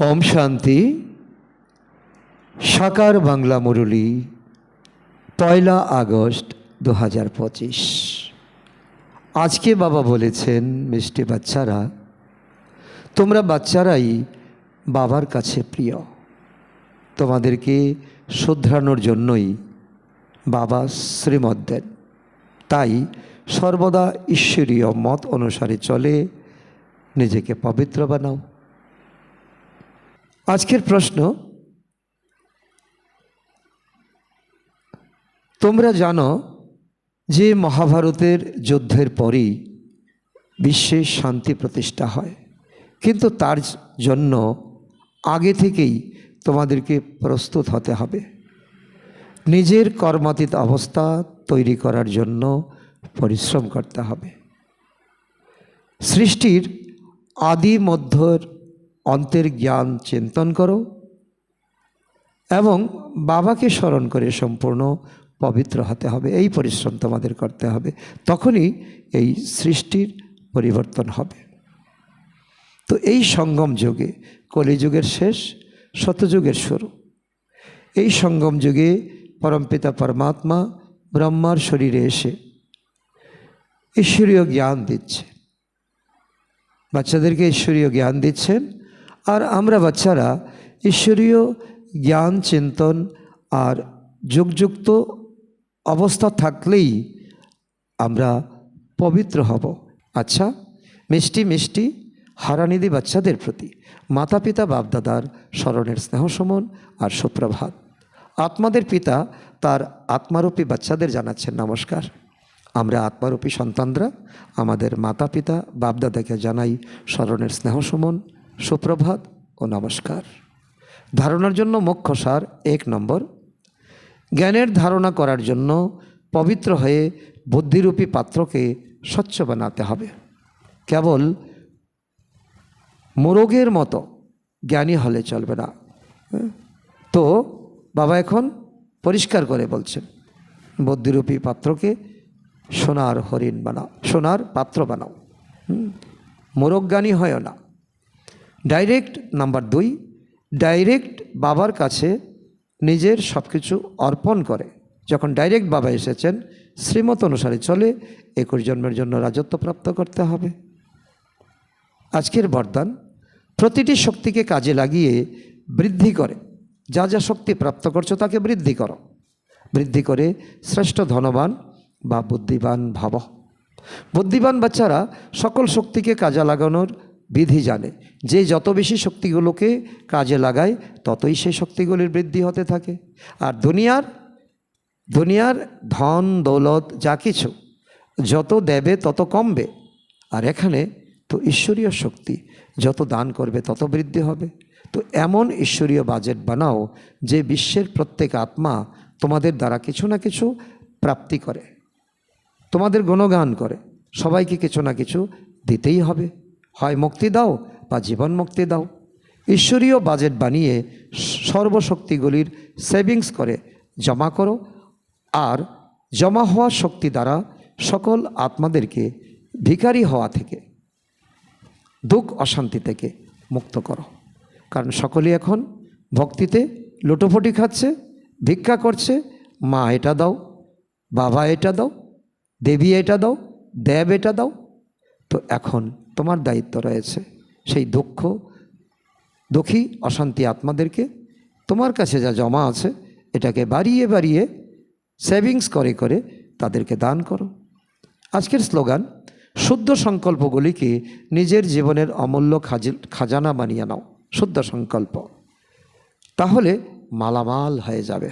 ওম শান্তি। সাকার বাংলা মুরলী, পয়লা আগস্ট দু হাজার পঁচিশ। আজকে বাবা বলেছেন, মিষ্টি বাচ্চারা, তোমরা বাচ্চারাই বাবার কাছে প্রিয়। তোমাদেরকে শুধরানোর জন্যই বাবা শ্রীমদ দেন। তাই সর্বদা ঈশ্বরীয় মত অনুসারে চলে, নিজেকে পবিত্র বানাও। আজকের প্রশ্ন, তোমরা জানো যে মহাভারতের যুদ্ধের পরেই বিশ্বে শান্তি প্রতিষ্ঠা হয়। কিন্তু তার জন্য আগে থেকেই তোমাদেরকে প্রস্তুত হতে হবে। নিজের কর্মাতীত অবস্থা তৈরি করার জন্য পরিশ্রম করতে হবে। সৃষ্টির আদি মধ্যর অন্তের জ্ঞান চিন্তন করো এবং বাবাকে স্মরণ করে সম্পূর্ণ পবিত্র হতে হবে। এই পরিশ্রম তোমাদের করতে হবে। তখনই এই সৃষ্টির পরিবর্তন হবে। তো এই সঙ্গম যুগে কলিযুগের শেষ, শতযুগের শুরু। এই সঙ্গম যুগে পরমপিতা পরমাত্মা ব্রহ্মার শরীরে এসে ঈশ্বরীয় জ্ঞান দিচ্ছে। বাচ্চাদেরকে ঈশ্বরীয় জ্ঞান দিচ্ছেন। আর আমরা বাচ্চারা ঈশ্বরীয় জ্ঞান, চিন্তন আর যুগযুক্ত অবস্থা থাকলেই আমরা পবিত্র হব। আচ্ছা মিষ্টি মিষ্টি হারানিধি বাচ্চাদের প্রতি মাতা পিতা বাপদাদার স্মরণের স্নেহসমন আর সুপ্রভাত। আত্মাদের পিতা তার আত্মারূপী বাচ্চাদের জানাচ্ছেন নমস্কার। আমরা আত্মারূপী সন্তানরা, আমাদের মাতা পিতা বাপদাদাকে জানাই স্মরণের স্নেহসমন সুপ্রভাত ও নমস্কার। ধারণার জন্য মুখ্য সার এক নম্বর। জ্ঞানের ধারণা করার জন্য পবিত্র হয়ে বুদ্ধিরূপী পাত্রকে স্বচ্ছ বানাতে হবে। কেবল মোরগের মতো জ্ঞানী হলে চলবে না। হ্যাঁ? তো বাবা এখন পরিষ্কার করে বলছেন, বুদ্ধিরূপী পাত্রকে সোনার হরিণ বানাও, সোনার পাত্র বানাও। মোরগ জ্ঞানী হয় না। ডাইরেক্ট নাম্বার দুই, ডাইরেক্ট বাবার কাছে নিজের সব কিছু অর্পণ করে। যখন ডাইরেক্ট বাবা এসেছেন, শ্রীমত অনুসারে চলে একুশ জন্মের জন্য রাজত্ব প্রাপ্ত করতে হবে। আজকের বরদান, প্রতিটি শক্তিকে কাজে লাগিয়ে বৃদ্ধি করে। যা যা শক্তি প্রাপ্ত করছ তাকে বৃদ্ধি করো। বৃদ্ধি করে শ্রেষ্ঠ ধনবান বা বুদ্ধিবান ভাব। বুদ্ধিবান বাচ্চারা সকল শক্তিকে কাজে লাগানোর বিধি জানে। যে যত বেশি শক্তিগুলোকে কাজে লাগায়, ততই সেই শক্তিগুলির বৃদ্ধি হতে থাকে। আর দুনিয়ার দুনিয়ার ধন, দৌলত, যা কিছু, যত দেবে তত কমবে। আর এখানে তো ঈশ্বরীয় শক্তি, যত দান করবে তত বৃদ্ধি হবে। তো এমন ঈশ্বরীয় বাজেট বানাও, যে বিশ্বের প্রত্যেক আত্মা তোমাদের দ্বারা কিছু না কিছু প্রাপ্তি করে। তোমাদের গুণগান করে। সবাইকে কিছু না কিছু দিতেই হবে। হয় মুক্তি দাও বা জীবন মুক্তি দাও। ঈশ্বরীয় বাজেট বানিয়ে সর্বশক্তিগুলির সেভিংস করে জমা করো আর জমা হওয়া শক্তি দ্বারা সকল আত্মাদেরকে ভিখারি হওয়া থেকে, দুঃখ অশান্তি থেকে মুক্ত করো। কারণ সকলেই এখন ভক্তিতে লুটোফুটি খাচ্ছে, ভিক্ষা করছে, মা এটা দাও, বাবা এটা দাও, দেবী এটা দাও, দেব এটা দাও। তো এখন তোমার দায়িত্ব রয়েছে। সেই দুঃখ, দুঃখী, অশান্তি আত্মাদেরকে তোমার কাছে যা জমা আছে, এটাকে বাড়িয়ে বাড়িয়ে সেভিংস করে করে তাদেরকে দান করো। আজকের স্লোগান, শুদ্ধ সংকল্পগুলিকে নিজের জীবনের অমূল্য খাজি- খাজানা বানিয়ে নাও। শুদ্ধ সংকল্প। তাহলে মালামাল হয়ে যাবে।